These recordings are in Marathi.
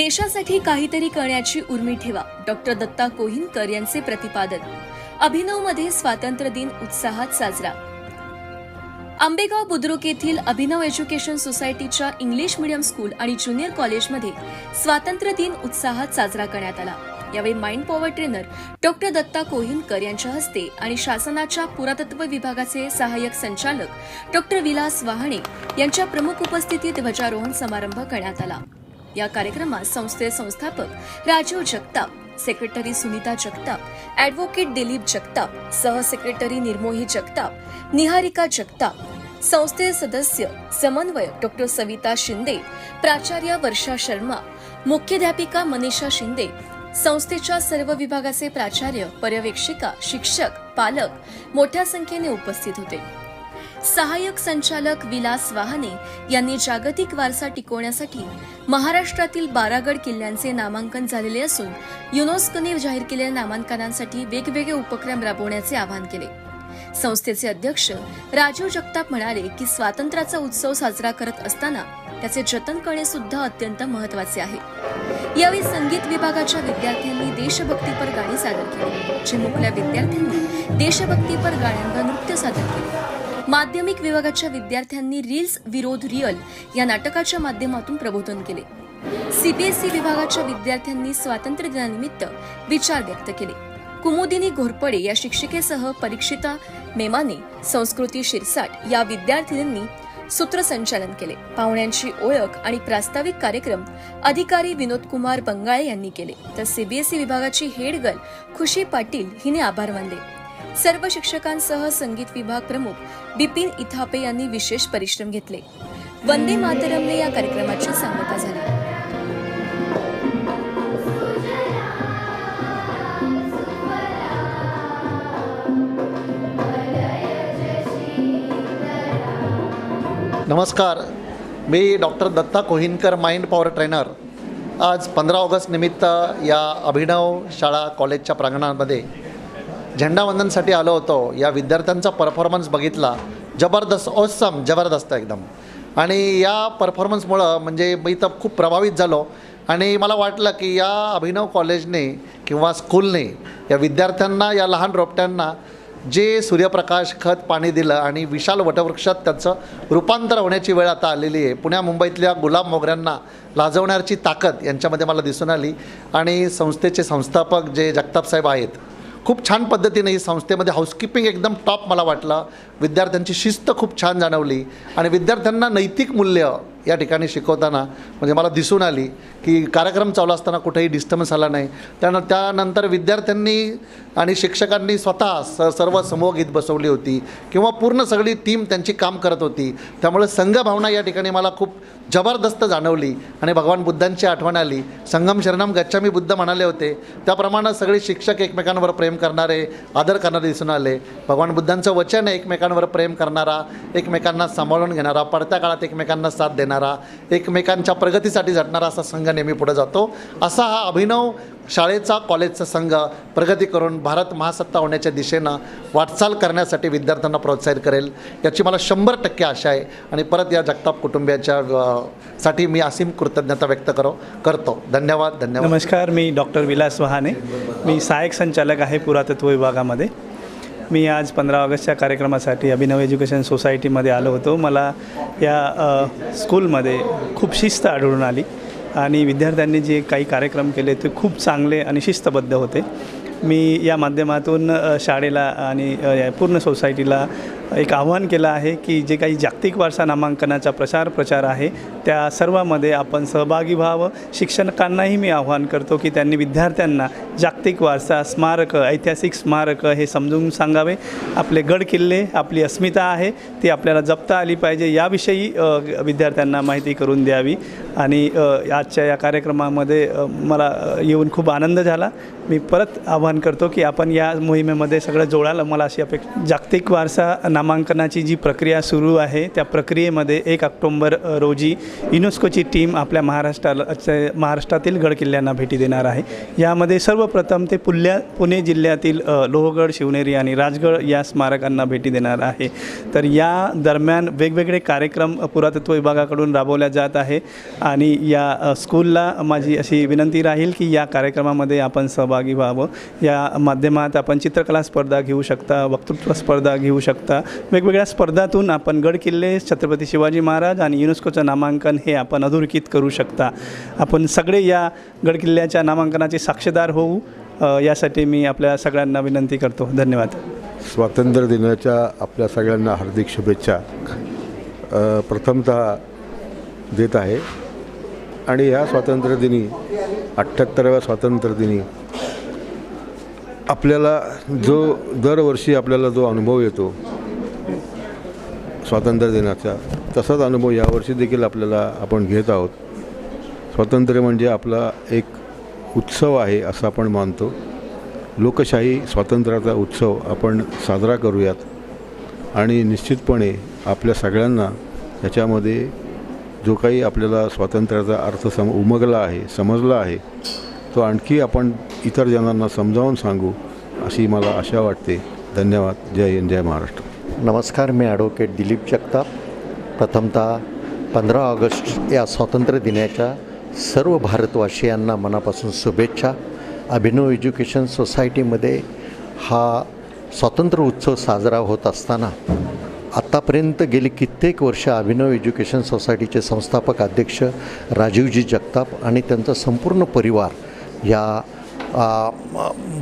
देशासाठी काहीतरी करण्याची उर्मी ठेवा. डॉक्टर दत्ता कोहिनकर यांचे प्रतिपादन. अभिनवमध्ये स्वातंत्र्य दिन उत्साहात साजरा. आंबेगाव बुद्रुक येथील अभिनव एज्युकेशन सोसायटीच्या इंग्लिश मीडियम स्कूल आणि ज्युनियर कॉलेजमध्ये स्वातंत्र्य दिन उत्साहात साजरा करण्यात आला. यावेळी mind power trainer doctor Datta Kohinkar यांच्या हस्ते आणि शासनाच्या पुरातत्व विभागाचे सहाय्यक संचालक डॉक्टर विलास वाहणे यांच्या प्रमुख उपस्थितीत ध्वजारोहण समारंभ करण्यात आला. या कार्यक्रमात संस्थेचे संस्थापक राजीव जगताप सेक्रेटरी सुनीता जगताप ॲडव्होकेट दिलीप जगताप सहसेक्रेटरी निर्मोही जगताप निहारिका जगताप संस्थेचे सदस्य समन्वयक डॉक्टर सविता शिंदे प्राचार्य वर्षा शर्मा मुख्याध्यापिका मनीषा शिंदे संस्थेच्या सर्व विभागाचे प्राचार्य पर्यवेक्षिका शिक्षक पालक मोठ्या संख्येने उपस्थित होते. सहाय्यक संचालक विलास वाहने यांनी जागतिक वारसा टिकवण्यासाठी महाराष्ट्रातील बारागड किल्ल्यांचे नामांकन झालेले असून युनेस्कोने जाहीर केलेल्या नामांकनांसाठी वेगवेगळे उपक्रम राबवण्याचे आवाहन केले. संस्थेचे अध्यक्ष राजीव जगताप म्हणाले की स्वातंत्र्याचा उत्सव साजरा करत असताना त्याचे जतन करणे सुद्धा अत्यंत महत्त्वाचे आहे. यावेळी संगीत विभागाच्या विद्यार्थ्यांनी देशभक्तीपर गाणी सादर केली चिमुकल्या विद्यार्थ्यांनी देशभक्तीपर गाण्यांवर नृत्य सादर केले. माध्यमिक विभागाच्या विद्यार्थ्यांनी रील्स विरोध रिअल या नाटकाच्या माध्यमातून प्रबोधन केले. सीबीएसई विभागाच्या विद्यार्थ्यांनी स्वातंत्र्य दिनानिमित्त विचार व्यक्त केले. कुमुदिनी घोरपडे या शिक्षिकेसह परीक्षिता मेमाने संस्कृती शिरसाट या विद्यार्थिनींनी सूत्रसंचालन केले. पाहुण्यांची ओळख आणि प्रास्ताविक कार्यक्रम अधिकारी विनोद कुमार बंगाळे यांनी केले. तर सीबीएसई विभागाची हेड गर्ल खुशी पाटील हिने आभार मानले. सर्व शिक्षकांसह संगीत विभाग प्रमुख बिपिन इथापे यांनी विशेष परिश्रम घेतले. वंदे मातरमने या कार्यक्रमाची सांगता झाली. नमस्कार. मी doctor Datta Kohinkar mind power trainer. आज पंधरा ऑगस्ट निमित्त या अभिनव शाळा कॉलेजच्या प्रांगणामध्ये झेंडावंदनसाठी आलो होतो. या विद्यार्थ्यांचा परफॉर्मन्स बघितला. जबरदस्त ओसम जबरदस्त एकदम. आणि या परफॉर्मन्समुळं म्हणजे मी तर खूप प्रभावित झालो. आणि मला वाटलं की या अभिनव कॉलेजने किंवा स्कूलने या विद्यार्थ्यांना या लहान रोपट्यांना जे सूर्यप्रकाश खत पाणी दिलं आणि विशाल वटवृक्षात त्याचं रूपांतर होण्याची वेळ आता आलेली आहे. पुण्या मुंबईतल्या गुलाब मोगऱ्यांना लाजवण्याची ताकद यांच्यामध्ये मला दिसून आली. आणि संस्थेचे संस्थापक जे जगताप साहेब आहेत खूप छान पद्धतीने ही संस्थेमध्ये हाऊसकीपिंग एकदम टॉप मला वाटलं. विद्यार्थ्यांची शिस्त खूप छान जाणवली. आणि विद्यार्थ्यांना नैतिक मूल्य या ठिकाणी शिकवताना म्हणजे मला दिसून आली की कार्यक्रम चालू असताना कुठेही डिस्टर्बन्स आला नाही. त्यानं त्यानंतर विद्यार्थ्यांनी आणि शिक्षकांनी स्वतः स सर्व समूह गीत बसवली होती किंवा पूर्ण सगळी टीम त्यांची काम करत होती. त्यामुळे संघभावना या ठिकाणी मला खूप जबरदस्त जाणवली आणि भगवान बुद्धांची आठवण आली. संगम शरणम गच्छामी बुद्ध म्हणाले होते त्याप्रमाणे सगळे शिक्षक एकमेकांवर प्रेम करणारे आदर करणारे दिसून आले. भगवान बुद्धांचं वचन आहे एकमेकांवर प्रेम करणारा एकमेकांना सांभाळून घेणारा पडत्या काळात एकमेकांना साथ देणारा एकमेकांच्या प्रगतीसाठी झटणारा असा संघ नेहमी पुढे जातो. असा हा अभिनव शाळेचा कॉलेजचा संघ प्रगती करून भारत महासत्ता होण्याच्या दिशेनं वाटचाल करण्यासाठी विद्यार्थ्यांना प्रोत्साहित करेल. याची मला शंभर टक्के आशा आहे आणि परत या जगताप कुटुंबियाच्या साठी मी असीम कृतज्ञता व्यक्त करो करतो. धन्यवाद धन्यवाद. नमस्कार मी डॉक्टर विलास वहाने मी सहाय्यक संचालक आहे पुरातत्व विभागामध्ये. मी आज पंधरा ऑगस्टच्या कार्यक्रमासाठी अभिनव एज्युकेशन सोसायटीमध्ये आलो होतो. मला या स्कूलमध्ये खूप शिस्त आढळून आली आणि विद्यार्थ्यांनी जे काही कार्यक्रम केले ते खूप चांगले आणि शिस्तबद्ध होते. मी या माध्यमातून शाळेला आणि या पूर्ण सोसायटीला एक आव्हान केलं आहे की जे काही जागतिक वारसा नामांकनाचा प्रचार प्रचार आहे त्या सर्वामध्ये आपण सहभागी व्हावं. शिक्षकांनाही मी आव्हान करतो की त्यांनी विद्यार्थ्यांना जागतिक वारसा स्मारकं ऐतिहासिक स्मारकं हे समजून सांगावे. आपले गड किल्ले आपली अस्मिता आहे ती आपल्याला जपता आली पाहिजे याविषयी विद्यार्थ्यांना माहिती करून द्यावी. आणि आजच्या या कार्यक्रमामध्ये मला येऊन खूप आनंद झाला. मी परत आवाहन करतो की आपण या मोहिमेमध्ये सगळं जोडायला मला अशी अपेक्षा जागतिक वारसा नामांकनाची जी प्रक्रिया सुरू आहे त्या प्रक्रियेमध्ये एक ऑक्टोंबर रोजी युनेस्कोची टीम आपल्या महाराष्ट्राला चे- महाराष्ट्रातील गडकिल्ल्यांना भेटी देणार आहे. यामध्ये सर्वप्रथम ते पुल्या पुणे जिल्ह्यातील लोहगड शिवनेरी आणि राजगड या स्मारकांना भेटी देणार आहे. तर या दरम्यान वेगवेगळे कार्यक्रम पुरातत्व विभागाकडून राबवल्या जात आहे आणि या स्कूलला माझी अशी विनंती राहील की या कार्यक्रमामध्ये आपण सहभाग व्हावं. या माध्यमात आपण चित्रकला स्पर्धा घेऊ शकता वक्तृत्व स्पर्धा घेऊ शकता. वेगवेगळ्या स्पर्धातून आपण गड किल्ले छत्रपती शिवाजी महाराज आणि युनेस्कोचं नामांकन हे आपण अधोरेखित करू शकता. आपण सगळे या गड किल्ल्याच्या नामांकनाचे साक्षीदार होऊ यासाठी मी आपल्या सगळ्यांना विनंती करतो. धन्यवाद. स्वातंत्र्य दिनाच्या आपल्या सगळ्यांना हार्दिक शुभेच्छा. प्रथमतः देत आहे. आणि ह्या स्वातंत्र्यदिनी अठ्ठ्याहत्तराव्या स्वातंत्र्यदिनी आपल्याला जो दरवर्षी आपल्याला जो अनुभव येतो स्वातंत्र्य दिनाचा तसाच अनुभव यावर्षी देखील आपल्याला आपण घेत आहोत. स्वातंत्र्य म्हणजे आपला एक उत्सव आहे असं आपण मानतो. लोकशाही स्वातंत्र्याचा उत्सव आपण साजरा करूयात. आणि निश्चितपणे आपल्या सगळ्यांना याच्यामध्ये जो काही आपल्याला स्वातंत्र्याचा अर्थ सम उमगला आहे समजला आहे तो आणखी आपण इतर जणांना समजावून सांगू अशी मला आशा वाटते. धन्यवाद. जय हिंद जय महाराष्ट्र. नमस्कार मी ॲडव्होकेट दिलीप जगताप. प्रथमतः पंधरा ऑगस्ट या स्वातंत्र्य दिनाच्या सर्व भारतवासियांना मनापासून शुभेच्छा. अभिनव एज्युकेशन सोसायटीमध्ये हा स्वातंत्र्य उत्सव साजरा होत असताना आत्तापर्यंत गेली कित्येक वर्ष अभिनव एज्युकेशन सोसायटीचे संस्थापक अध्यक्ष राजीवजी जगताप आणि त्यांचा संपूर्ण परिवार या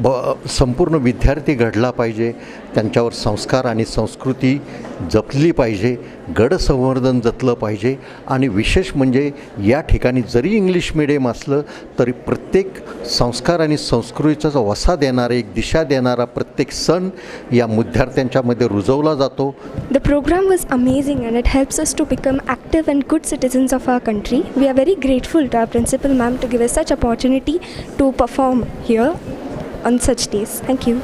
ब संपूर्ण विद्यार्थी घडला पाहिजे. त्यांच्यावर संस्कार आणि संस्कृती जपली पाहिजे गडसंवर्धन जपलं पाहिजे आणि विशेष म्हणजे या ठिकाणी जरी इंग्लिश मिडियम असलं तरी प्रत्येक संस्कार आणि संस्कृतीचा जो वसा देणारा एक दिशा देणारा प्रत्येक सण या विद्यार्थ्यांच्यामध्ये रुजवला जातो. The programme was amazing and it helps us to become active and good citizens of our country we are very grateful to our principal ma'am to give such opportunity to perform here on such days thank you